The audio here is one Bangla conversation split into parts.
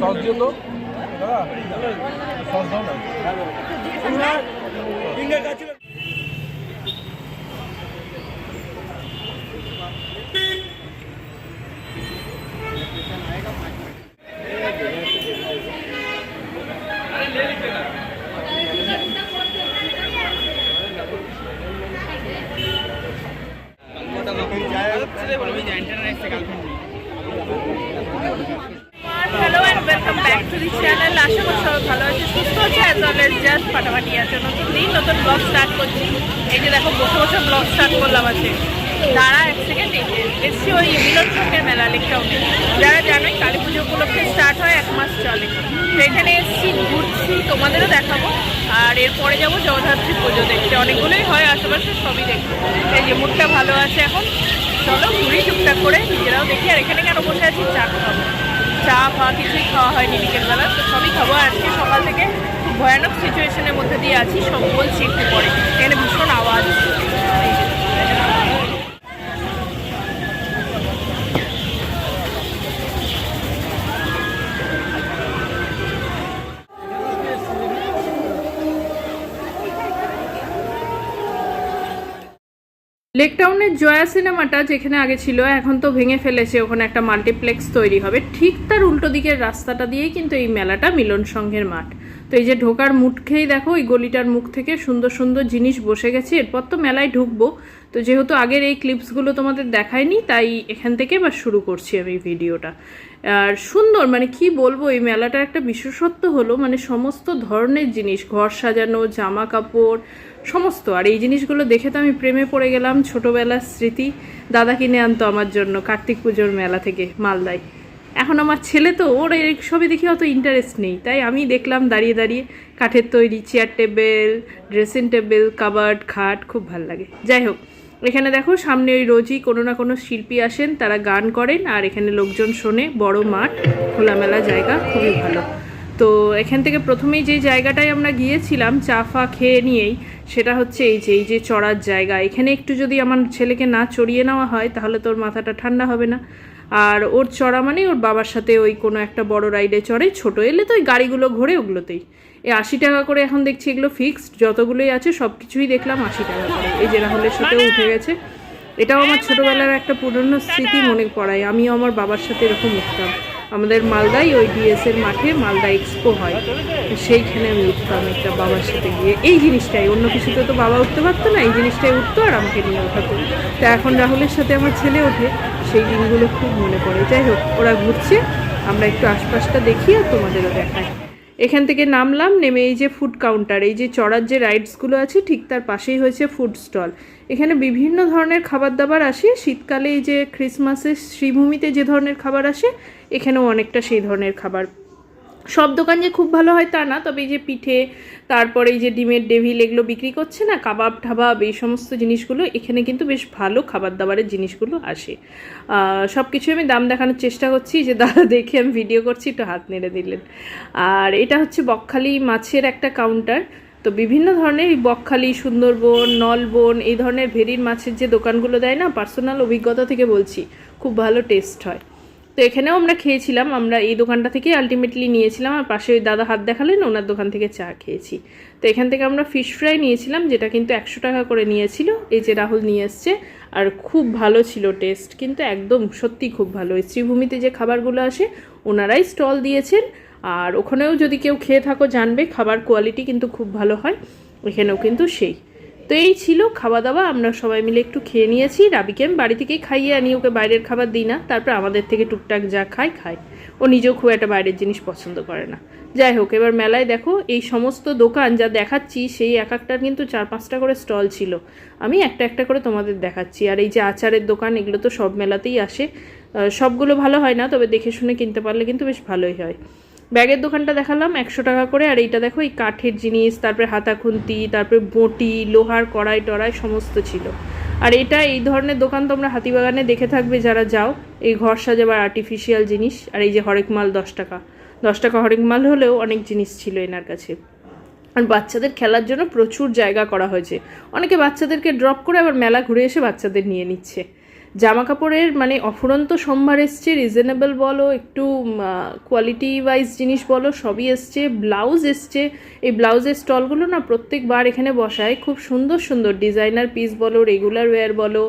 সস দিয়ে তো সস দাও না hello back to the channel আশা করি সবাই ভালো আছে, সুস্থ আছে অ্যাজ ওয়েল জাস্ট ফাটাফাটি আছে। নতুন দিন, নতুন ব্লগ স্টার্ট করছি। এই যে দেখো, বসে বসে ব্লগ স্টার্ট করলাম আছে দাঁড়া, এক সেকেন্ড এসছি ওই মিলন সঙ্গের মেলা লেকটাউনে যারা জানোই, কালী পুজো উপলক্ষে স্টার্ট হয়, এক মাস চলে। তো এখানে এসছি, ঘুরছি, তোমাদেরও দেখাবো। আর এরপরে যাব জগদ্ধাত্রী পুজো দেখতে। অনেকগুলোই হয়, আশেপাশে সবই দেখব। এই যে মুখটা ভালো আছে এখন। চলো ঘুরি টুকটাক করে, নিজেরাও দেখি, আর এখানে কেন বসে আছি, চা খাব। চা ফা কিছুই খাওয়া হয়নি বিকেলবেলা, তো সবই খাব। আজকে সকাল থেকে খুব ভয়ানক সিচুয়েশনের মধ্যে দিয়ে আছি সব বলছি একটু পরে এখানে ভীষণ আওয়াজ। লেকটাউনের জয়া সিনেমাটা যেখানে আগে ছিল, এখন তো ভেঙে ফেলেছে। ওখানে একটা মাল্টিপ্লেক্স তৈরি হবে। ঠিক তার উল্টো দিকের রাস্তাটা দিয়েই কিন্তু এই মেলাটা মিলন সংঘের মাঠ। তো এই যে ঢোকার মুখেই দেখো ওই গলিটার মুখ থেকে সুন্দর সুন্দর জিনিস বসে গেছে। এরপর তো মেলায় ঢুকবো। তো যেহেতু আগের এই ক্লিপসগুলো তোমাদের দেখায়নি, তাই এখান থেকে এবার শুরু করছি আমি ভিডিওটা। আর সুন্দর মানে কি বলব, এই মেলাটার একটা বিশেষত্ব হলো মানে সমস্ত ধরনের জিনিস, ঘর সাজানো, জামা কাপড় সমস্ত। আর এই জিনিসগুলো দেখে তো আমি প্রেমে পড়ে গেলাম ছোটোবেলার স্মৃতি। দাদা কিনে আনতো আমার জন্য কার্তিক পুজোর মেলা থেকে মালদায়। এখন আমার ছেলে তো, ওর সবই দেখি অত ইন্টারেস্ট নেই। তাই আমি দেখলাম দাঁড়িয়ে দাঁড়িয়ে কাঠের তৈরি chair table dressing table cupboard খাট, খুব ভালো লাগে। যাই হোক, এখানে দেখো সামনে ওই রোজই কোনো না কোনো শিল্পী আসেন, তারা গান করেন আর এখানে লোকজন শোনে। বড় মাঠ, খোলামেলা জায়গা, খুবই ভালো। তো এখান থেকে প্রথমেই যে জায়গাটায় আমরা গিয়েছিলাম, চা, ফা খেয়ে নিয়েই সেটা হচ্ছে এই যে এই যে চড়ার জায়গা। এখানে একটু যদি আমার ছেলেকে না চড়িয়ে নেওয়া হয় তাহলে তোর মাথাটা ঠান্ডা হবে না। আর ওর চড়া মানে ওর বাবার সাথে ওই কোনো একটা বড় রাইডে চড়ে ছোট এলে তো ওই গাড়িগুলো ঘোরে ওগুলোতেই। এই আশি টাকা করে এখন দেখছি এগুলো ফিক্সড যতগুলোই আছে সব কিছুই দেখলাম আশি টাকা করে। এই যে রাহুলের সাথেও উঠে গেছে। এটাও আমার ছোটবেলার একটা পুরনো স্মৃতি মনে পড়ায়। আমিও আমার বাবার সাথে এরকম উঠতাম। আমাদের মালদায় ওই ডিএস এর মাঠে মালদা এক্সপো হয়। সেইখানে আমি উঠতাম একটা বাবার সাথে গিয়ে। এই জিনিসটাই, অন্য কিছুতে তো বাবা উঠতে পারতো না, এই জিনিসটাই উঠতো আর আমাকে নিয়ে ওঠাতো তো এখন রাহুলের সাথে আমার ছেলে ওঠে, সেই দিনগুলো খুব মনে পড়ে। যাই হোক, ওরা ঘুরছে, আমরা একটু আশপাশটা দেখি আর তোমাদেরও দেখাই। এখান থেকে নামলাম, নেমে এই যে ফুড কাউন্টার এই যে চড়ার যে রাইডসগুলো আছে, ঠিক তার পাশেই হয়েছে ফুড স্টল এখানে বিভিন্ন ধরনের খাবার দাবার আসে, শীতকালে এই যে ক্রিসমাসের শ্রীভূমিতে যে ধরনের খাবার আসে, এখানেও অনেকটা সেই ধরনের খাবার সব দোকান যে খুব ভালো হয় তা না, তবে এই যে পিঠে, তারপরে এই যে ডিমের ডেভিল এগুলো বিক্রি করছে না, কাবাব, ঠাবাব, এই সমস্ত জিনিসগুলো, এখানে কিন্তু বেশ ভালো খাবার দাবারের জিনিসগুলো আসে। সব কিছু আমি দাম দেখানোর চেষ্টা করছি, যে দাদা দেখে আমি ভিডিও করছি, একটু হাত নেড়ে দিলেন। আর এটা হচ্ছে বকখালি মাছের একটা কাউন্টার, তো বিভিন্ন ধরনের বকখালি, সুন্দরবন, নলবন, এই ধরনের ভেরির মাছের যে দোকানগুলো দেয় না, পার্সোনাল অভিজ্ঞতা থেকে বলছি, খুব ভালো টেস্ট হয়। তো এখানেও আমরা খেয়েছিলাম, আমরা এই দোকানটা থেকেই আলটিমেটলি নিয়েছিলাম আর পাশে ওই দাদা হাত দেখালেন, ওনার দোকান থেকে চা খেয়েছি। তো এখান থেকে আমরা ফিশ ফ্রাই নিয়েছিলাম, যেটা কিন্তু একশো টাকা করে নিয়েছিল, এই যে রাহুল নিয়ে এসছে, আর খুব ভালো ছিল টেস্ট কিন্তু একদম সত্যি খুব ভালো। এই শ্রীভূমিতে যে খাবারগুলো আসে, ওনারাই স্টল দিয়েছেন, আর ওখানেও যদি কেউ খেয়ে থাকো জানবে, খাবার কোয়ালিটি কিন্তু খুব ভালো হয়, এখানেও কিন্তু সেই। তো এই ছিল খাওয়া দাওয়া আমরা সবাই মিলে একটু খেয়ে নিয়েছি। রাবিকে আমি বাড়ি থেকেই খাইয়ে আনি, ওকে বাইরের খাবার দিই না। তারপর আমাদের থেকে টুকটাক যা খায় খায়। ও নিজেও খুব একটা বাইরের জিনিস পছন্দ করে না। যাই হোক, এবার মেলায় দেখো, এই সমস্ত দোকান যা দেখাচ্ছি, সেই এক একটার কিন্তু চার পাঁচটা করে স্টল ছিল। আমি একটা একটা করে তোমাদের দেখাচ্ছি। আর এই যে আচারের দোকান, এগুলো তো সব মেলাতেই আসে। সবগুলো ভালো হয় না, তবে দেখে শুনে কিনতে পারলে কিন্তু বেশ ভালোই হয়। ব্যাগের দোকানটা দেখালাম, একশো টাকা করে, আর এইটা দেখো, এই কাঠের জিনিস, তারপরে হাতা খুন্তি তারপরে বটি, লোহার কড়াই টড়াই, সমস্ত ছিল। আর এটা এই ধরনের দোকান তোমরা হাতিবাগানে দেখে থাকবে যারা যাও, এই ঘর সাজাবার আর্টিফিশিয়াল জিনিস, আর এই যে হরেক মাল দশ টাকা। দশ টাকা হরেক মাল হলেও অনেক জিনিস ছিল এনার কাছে। আর বাচ্চাদের খেলার জন্য প্রচুর জায়গা করা হয়েছে। অনেকে বাচ্চাদেরকে ড্রপ করে আবার মেলা ঘুরে এসে বাচ্চাদের নিয়ে নিচ্ছে। জামা কাপড়ের মানে অফুরন্ত সম্ভার এসছে রিজনেবল বলো, একটু কোয়ালিটি ওয়াইজ জিনিস বলো, সবই এসছে ব্লাউজ এসছে। এই ব্লাউজের স্টলগুলো না প্রত্যেকবার এখানে বসায়। খুব সুন্দর সুন্দর ডিজাইনার পিস বলো রেগুলার ওয়্যার বলো,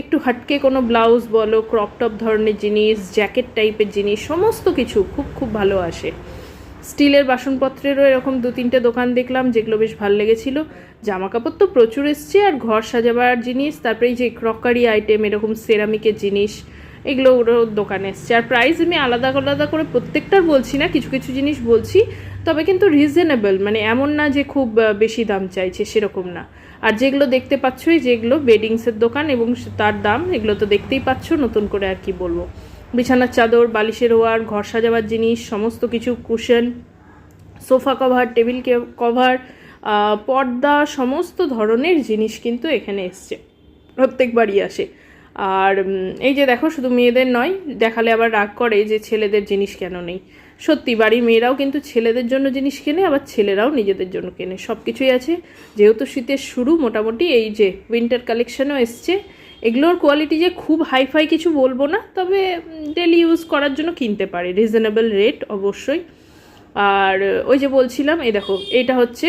একটু হাটকে কোনো ব্লাউজ বলো ক্রপ টপ ধরনের জিনিস জ্যাকেট টাইপের জিনিস, সমস্ত কিছু খুব খুব ভালো আসে। স্টিলের বাসনপত্রেরও এরকম দু তিনটে দোকান দেখলাম, যেগুলো বেশ ভালো লেগেছিল। জামা কাপড় তো প্রচুর এসছে, আর ঘর সাজাবার জিনিস তারপরে এই যে ক্রকারি আইটেম, এরকম সেরামিকের জিনিস এগুলো ওরও দোকানে এসছে। আর প্রাইস আমি আলাদা আলাদা করে প্রত্যেকটার বলছি না, কিছু কিছু জিনিস বলছি, তবে কিন্তু রিজনেবল মানে এমন না যে খুব বেশি দাম চাইছে, সেরকম না। আর যেগুলো দেখতে পাচ্ছই, যেগুলো বেডিংসের দোকান, এবং তার দাম, এগুলো তো দেখতেই পাচ্ছ, নতুন করে আর কি বলব। বিছানার চাদর, বালিশের ওয়ার, ঘর সাজাবার জিনিস, সমস্ত কিছু, cushion, sofa cover, table cover পর্দা, সমস্ত ধরনের জিনিস কিন্তু এখানে এসছে। প্রত্যেকবারই আসে। আর এই যে দেখো, শুধু মেয়েদের নয়, দেখালে আবার রাগ করে যে ছেলেদের জিনিস কেন নেই। সত্যি, বাড়ির মেয়েরাও কিন্তু ছেলেদের জন্য জিনিস কেনে, আবার ছেলেরাও নিজেদের জন্য কেনে। সব কিছুই আছে। যেহেতু শীতের শুরু, মোটামুটি এই যে উইন্টার কালেকশনও এসছে এগুলোর কোয়ালিটি যে খুব হাইফাই কিছু বলব না, তবে ডেলি ইউজ করার জন্য কিনতে পারে। রিজনেবল রেট অবশ্যই। আর, ওই যে বলছিলাম, এই দেখো, এটা হচ্ছে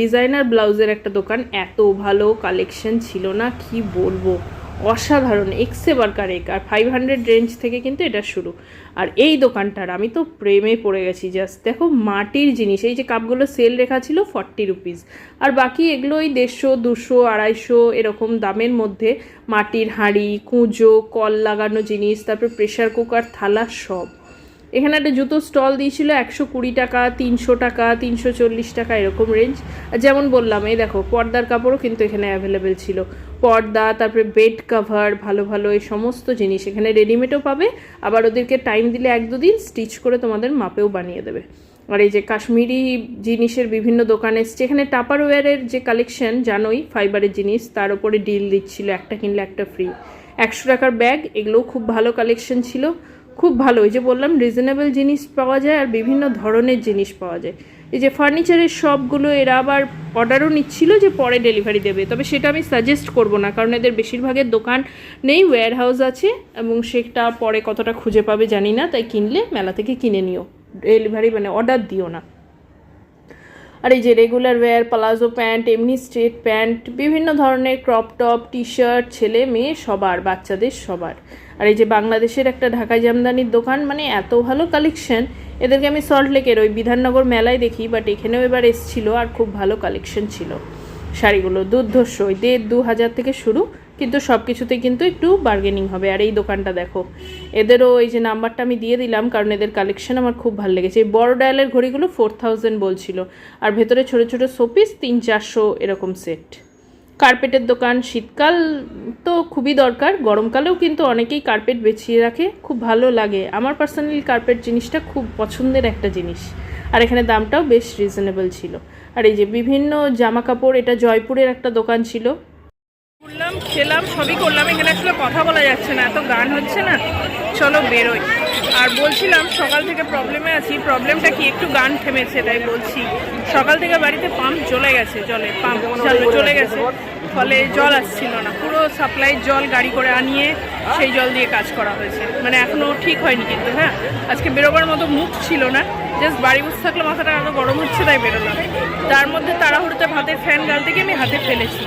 ডিজাইনার ব্লাউজের একটা দোকান। এত ভালো কালেকশন ছিল না, কি বলব? অসাধারণ এক্সে বার্কার এক আর ফাইভ হান্ড্রেড রেঞ্জ থেকে কিন্তু এটা শুরু। আর এই দোকানটার আমি তো প্রেমে পড়ে গেছি জাস্ট দেখো মাটির জিনিস, এই যে কাপগুলো সেল রেখা ছিল ফর্টি রুপিস আর বাকি এগুলো ওই দেড়শো, দুশো, আড়াইশো এরকম দামের মধ্যে মাটির হাঁড়ি, কুঁজো, কল লাগানো জিনিস, তারপর প্রেশার কুকার থালা সব। এখানে একটা জুতো স্টল দিয়েছিল একশো কুড়ি টাকা, তিনশো টাকা, তিনশো চল্লিশ টাকা এরকম রেঞ্জ আর যেমন বললাম, এই দেখো, পর্দার কাপড়ও কিন্তু এখানে অ্যাভেলেবেল ছিল। পর্দা, তারপরে বেড কাভার ভালো ভালো, এই সমস্ত জিনিস এখানে রেডিমেডও পাবে। আবার ওদেরকে টাইম দিলে এক দুদিন স্টিচ করে তোমাদের মাপেও বানিয়ে দেবে। আর এই যে কাশ্মীরি জিনিসের বিভিন্ন দোকান এসছে। এখানে টাপারওয়্যারের যে কালেকশন জানোই ফাইবারের জিনিস, তার উপরে ডিল দিচ্ছিল, একটা কিনলে একটা ফ্রি একশো টাকার ব্যাগ এগুলোও খুব ভালো কালেকশন ছিল। খুব ভালো। ওই যে বললাম রিজনেবল জিনিস পাওয়া যায় আর বিভিন্ন ধরনের জিনিস পাওয়া যায়। এই যে ফার্নিচারের সবগুলো এরা আবার অর্ডারও নিচ্ছিল যে পরে ডেলিভারি দেবে। তবে সেটা আমি সাজেস্ট করব না, কারণ এদের বেশিরভাগের দোকান নেই ওয়্যার হাউস আছে এবং সেটা পরে কতটা খুঁজে পাবে জানি না, তাই কিনলে মেলা থেকে কিনে নিও। ডেলিভারি মানে অর্ডার দিও না। আর এই যে রেগুলার ওয়্যার প্লাজো প্যান্ট এমনি স্ট্রেট প্যান্ট বিভিন্ন ধরনের ক্রপ টপ টি শার্ট ছেলে মেয়ে সবার, বাচ্চাদের সবার। আর এই যে বাংলাদেশের একটা ঢাকা জামদানির দোকান মানে এত ভালো কালেকশন এদেরকে আমি সল্ট লেকের ওই বিধাননগর মেলায় দেখি বাট এখানেও এবার এসছিল আর খুব ভালো কালেকশন ছিল। শাড়িগুলো দুর্ধর্ষ, ওই দেড় দু হাজার থেকে শুরু কিন্তু সব কিছুতে কিন্তু একটু বার্গেনিং হবে। আর এই দোকানটা দেখো, এদেরও এই যে নাম্বারটা আমি দিয়ে দিলাম, কারণ এদের কালেকশন আমার খুব ভালো লেগেছে। এই বড় ডায়ালের ঘড়িগুলো ফোর থাউজেন্ড বলছিল, আর ভেতরে ছোট ছোট শোপিস তিন চারশো এরকম সেট কার্পেটের দোকান, শীতকাল তো খুবই দরকার, গরমকালেও কিন্তু অনেকেই কার্পেট বেছিয়ে রাখে, খুব ভালো লাগে। আমার পার্সোনালি কার্পেট জিনিসটা খুব পছন্দের একটা জিনিস, আর এখানে দামটাও বেশ রিজনেবল ছিল। আর এই যে বিভিন্ন জামা কাপড় এটা জয়পুরের একটা দোকান ছিল খেলাম, সবই করলাম। এখানে আসলে কথা বলা যাচ্ছে না, এত গান হচ্ছে না। চলো বেরোই। আর বলছিলাম, সকাল থেকে প্রবলেমে আছি। প্রবলেমটা কি? একটু গান থেমেছে, তাই বলছি। সকাল থেকে বাড়িতে পাম্প চলে গেছে, জলে পাম্প চলে গেছে। ফলে জল আসছিল না। পুরো সাপ্লাই জল গাড়ি করে আনিয়ে সেই জল দিয়ে কাজ করা হয়েছে। মানে এখনও ঠিক হয়নি কিন্তু হ্যাঁ? আজকে বেরোবার মতো মুখ ছিল না। জাস্ট বাড়ি বসে থাকলে মাথাটা আরও গরম হচ্ছে, তাই বেরোলাম। তার মধ্যে তাড়াহুড়োতে ভাতের ফ্যান গালতে গিয়ে আমি হাতে ফেলেছি।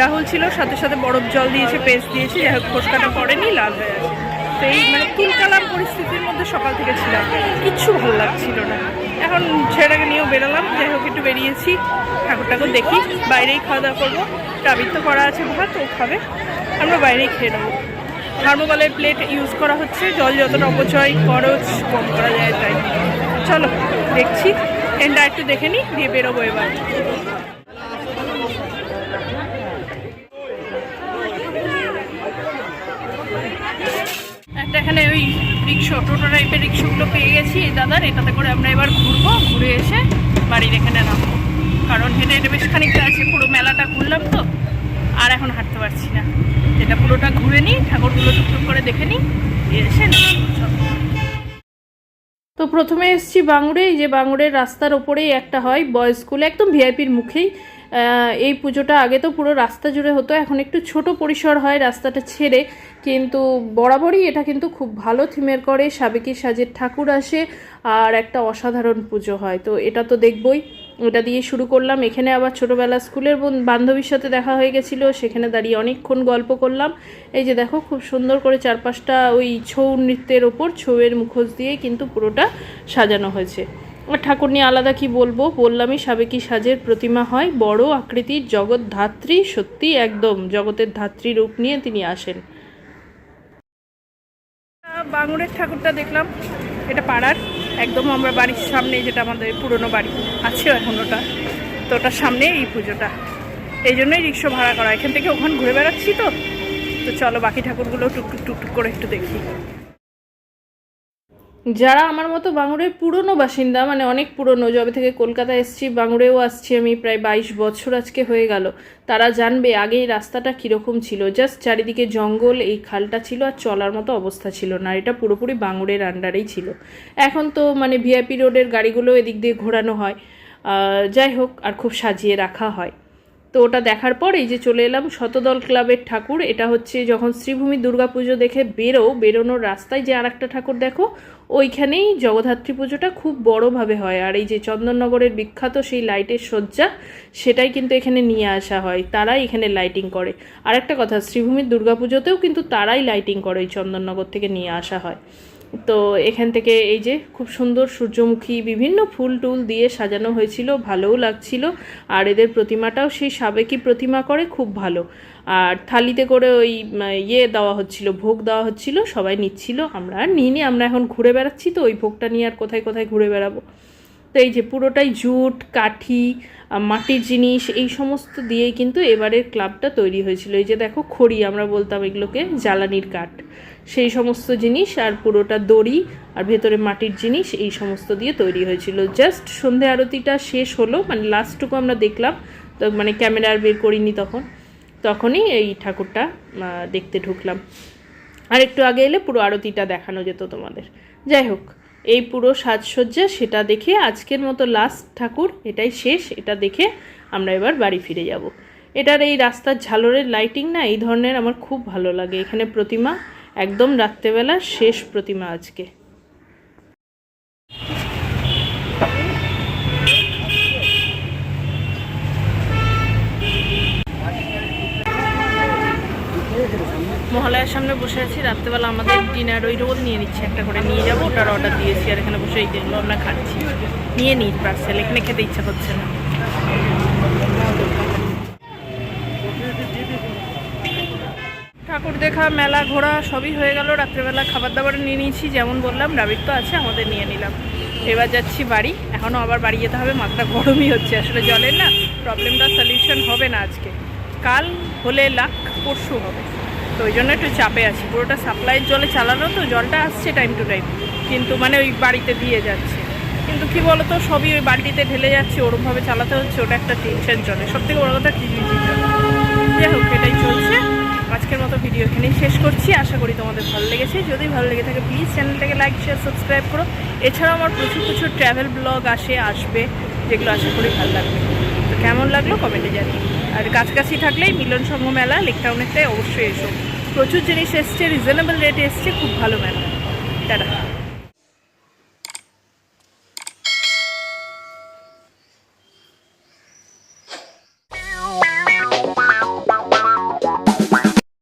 রাহুল ছিল, সাথে সাথে বরফ জল দিয়েছে পেস্ট দিয়েছে, যাই হোক, ফোসকাটা পড়েনি, লাল হয়ে আছে তো এই মানে তুলকালাম পরিস্থিতির মধ্যে সকাল থেকে ছিলাম কিচ্ছু ভালো লাগছিল না। এখন ছেলেটাকে নিয়েও বেরোলাম, যাই হোক, একটু বেরিয়েছি ঠাকুর ঠাকুর দেখি। বাইরেই খাওয়া দাওয়া করব। টাবির তো করা আছে ভাত, ও খাবে। আমরা বাইরেই খেয়ে নেব। থার্মোকলের প্লেট ইউজ করা হচ্ছে, জল যতটা অপচয় খরচ কম করা যায় তাই। চলো, দেখছি। এন্ডা একটু দেখে নিই দিয়ে বেরোবো এবার। একটা এখানে ওই রিক্সা, টোটো টাইপের রিক্সাগুলো পেয়ে গেছি। দাদার, এটাতে করে আমরা এবার ঘুরবো। ঘুরে এসে বাড়ির এখানে নামবো। কারণ হেঁটে হেঁটে বেশ খানিকটা আছে, পুরো মেলাটা ঘুরলাম তো। আর এখন হাঁটতে পারছি না। যেটা পুরোটা ঘুরে নিই, ঠাকুরগুলো টুকটুক করে দেখে নিই এসে তো প্রথমে এসেছি এই যে বাংড়ের রাস্তার ওপরেই একটা হয় বয়েজ স্কুল একদম ভিআইপির মুখেই। এই পুজোটা আগে তো পুরো রাস্তা জুড়ে হতো, এখন একটু ছোট পরিসর হয় রাস্তাটা ছেড়ে, কিন্তু বরাবরই এটা কিন্তু খুব ভালো থিমের করে, সাবেকি সাজের ঠাকুর আসে, আর একটা অসাধারণ পুজো হয়। তো এটা তো দেখবই। ওটা দিয়ে শুরু করলাম। এখানে আবার ছোটোবেলা স্কুলের বন- বান্ধবীর সাথে দেখা হয়ে গেছিল, সেখানে দাঁড়িয়ে অনেকক্ষণ গল্প করলাম। এই যে দেখো, খুব সুন্দর করে চারপাশটা ওই ছৌ নৃত্যের ওপর, ছৌয়ের মুখোশ দিয়ে কিন্তু পুরোটা সাজানো হয়েছে। ঠাকুর নিয়ে আলাদা কি বলব? বললামই সাবেকি সাজের প্রতিমা হয়। বড় আকৃতির জগৎ ধাত্রী, সত্যি একদম জগতের ধাত্রী রূপ নিয়ে তিনি আসেন। বাঙুরের ঠাকুরটা দেখলাম। এটা পাড়ার। একদম আমরা বাড়ির সামনে, যেটা আমাদের পুরনো বাড়ি আছে এখন ওটা। তো ওটার সামনে এই পুজোটা। এই জন্যই রিক্সা ভাড়া করা। এখান থেকে ওখানে ঘুরে বেড়াচ্ছি তো। তো চলো বাকি ঠাকুরগুলো টুকটুক টুকটুক করে একটু দেখি। যারা আমার মতো বাঙুরের পুরনো বাসিন্দা মানে অনেক পুরনো, যবে থেকে কলকাতা এসেছি, বাঙুরেও আসছি আমি প্রায় বাইশ বছর আজকে হয়ে গেল, তারা জানবে আগে এই রাস্তাটা কীরকম ছিল। জাস্ট চারিদিকে জঙ্গল, এই খালটা ছিল আর চলার মতো অবস্থা ছিল না, এটা পুরোপুরি বাঙুরের আন্ডারেই ছিল। এখন তো মানে ভিআইপি রোডের গাড়িগুলো এদিক দিয়ে ঘোরানো হয় যাই হোক, আর খুব সাজিয়ে রাখা হয়। তো ওটা দেখার পর এই যে চলে এলাম শতদল ক্লাবের ঠাকুর, এটা হচ্ছে যখন শ্রীভূমি দুর্গাপুজো দেখে বেরো, বেরোনোর রাস্তায় যে আর একটা ঠাকুর দেখো ওইখানেই জগদ্ধাত্রী পুজোটা খুব বড়োভাবে হয়। আর এই যে চন্দননগরের বিখ্যাত সেই লাইটের সজ্জা সেটাই কিন্তু এখানে নিয়ে আসা হয়। তারাই এখানে লাইটিং করে। আর একটা কথা, শ্রীভূমির দুর্গাপুজোতেও কিন্তু তারাই লাইটিং করে এই চন্দননগর থেকে নিয়ে আসা হয়। তো এখান থেকে এই যে খুব সুন্দর সূর্যমুখী বিভিন্ন ফুল টুল দিয়ে সাজানো হয়েছিল, ভালোও লাগছিল। আর এদের প্রতিমাটাও সেই সাবেকি প্রতিমা করে, খুব ভালো। আর থালিতে করে ওই ইয়ে দেওয়া হচ্ছিল, ভোগ দেওয়া হচ্ছিল, সবাই নিচ্ছিল, আমরা আর নিইনি, আমরা এখন ঘুরে বেড়াচ্ছি তো, ওই ভোগটা নিয়ে আর কোথায় কোথায় ঘুরে বেড়াবো। তো এই যে পুরোটাই জুট, কাঠি মাটির জিনিস, এই সমস্ত দিয়েই কিন্তু এবারের ক্লাবটা তৈরি হয়েছিল। এই যে দেখো খড়ি, আমরা বলতাম এগুলোকে জ্বালানির কাঠ। সেই সমস্ত জিনিস আর পুরোটা দড়ি আর ভেতরে মাটির জিনিস, এই সমস্ত দিয়ে তৈরি হয়েছিল। জাস্ট সন্ধে আরতিটা শেষ হলো মানে লাস্টটুকু আমরা দেখলাম, তো মানে ক্যামেরা আর বের করিনি তখন। তখনই এই ঠাকুরটা দেখতে ঢুকলাম। আর একটু আগে এলে পুরো আরতিটা দেখানো যেত তোমাদের। যাই হোক, এই পুরো সাজসজ্জা সেটা দেখে আজকের মতো লাস্ট ঠাকুর, এটাই শেষ, এটা দেখে আমরা এবার বাড়ি ফিরে যাব। এটার এই রাস্তার ঝালরের লাইটিং না, এই ধরনের আমার খুব ভালো লাগে। এখানে প্রতিমা, একদম রাত্রেবেলা শেষ প্রতিমা আজকে। মহালয়ার সামনে বসে আছি। রাত্রেবেলা আমাদের ডিনার ওই রোল নিয়ে নিচ্ছে একটা করে। নিয়ে যাব, ওটার অর্ডার দিয়েছি আর এখানে বসে এই যেগুলো আমরা খাচ্ছি। নিয়ে নিই পার্সেল এখানে খেতে ইচ্ছা করছে না। ঠাকুর দেখা, মেলা, ঘোরা সবই হয়ে গেল। রাত্রেবেলা খাবার দাবার নিয়ে নিয়েছি, যেমন বললাম রাবির তো আছে, আমাদের নিয়ে নিলাম। এবার যাচ্ছি বাড়ি। এখনও আবার বাড়ি যেতে হবে মাথা গরমই হচ্ছে। আসলে জলের না প্রবলেমটা সলিউশন হবে না আজকে। কাল হলে লাখ, পরশু হবে। তো ওই জন্য একটু চাপে আছি। পুরোটা সাপ্লাইয়ের জলে চালানো তো, জলটা আসছে টাইম টু টাইম কিন্তু মানে ওই বাড়িতে দিয়ে যাচ্ছে। কিন্তু কি বলতো, সবই ওই বালতিতে ঢেলে যাচ্ছে, ওরমভাবে চালাতে হচ্ছে, ওটা একটা টেনশন চলে সব থেকে বড় কথা খিচবিচি যাই হোক, এটাই চলছে। আজকের মতো ভিডিও এখানেই শেষ করছি। আশা করি তোমাদের ভালো লেগেছে। যদি ভালো লেগে থাকে প্লিজ চ্যানেলটাকে লাইক শেয়ার সাবস্ক্রাইব করো। এছাড়াও আমার প্রচুর প্রচুর ট্রাভেল ব্লগ আসে, আসবে, যেগুলো আশা করি ভালো লাগবে। তো কেমন লাগল? কমেন্টে জানি আর কাছাকাছি থাকলেই মিলন সংঘ মেলা লেকটাউনেতে অবশ্যই এসো। প্রচুর জিনিস এসছে রিজনেবল রেটে এসছে, খুব ভালো মেলা। টাটা।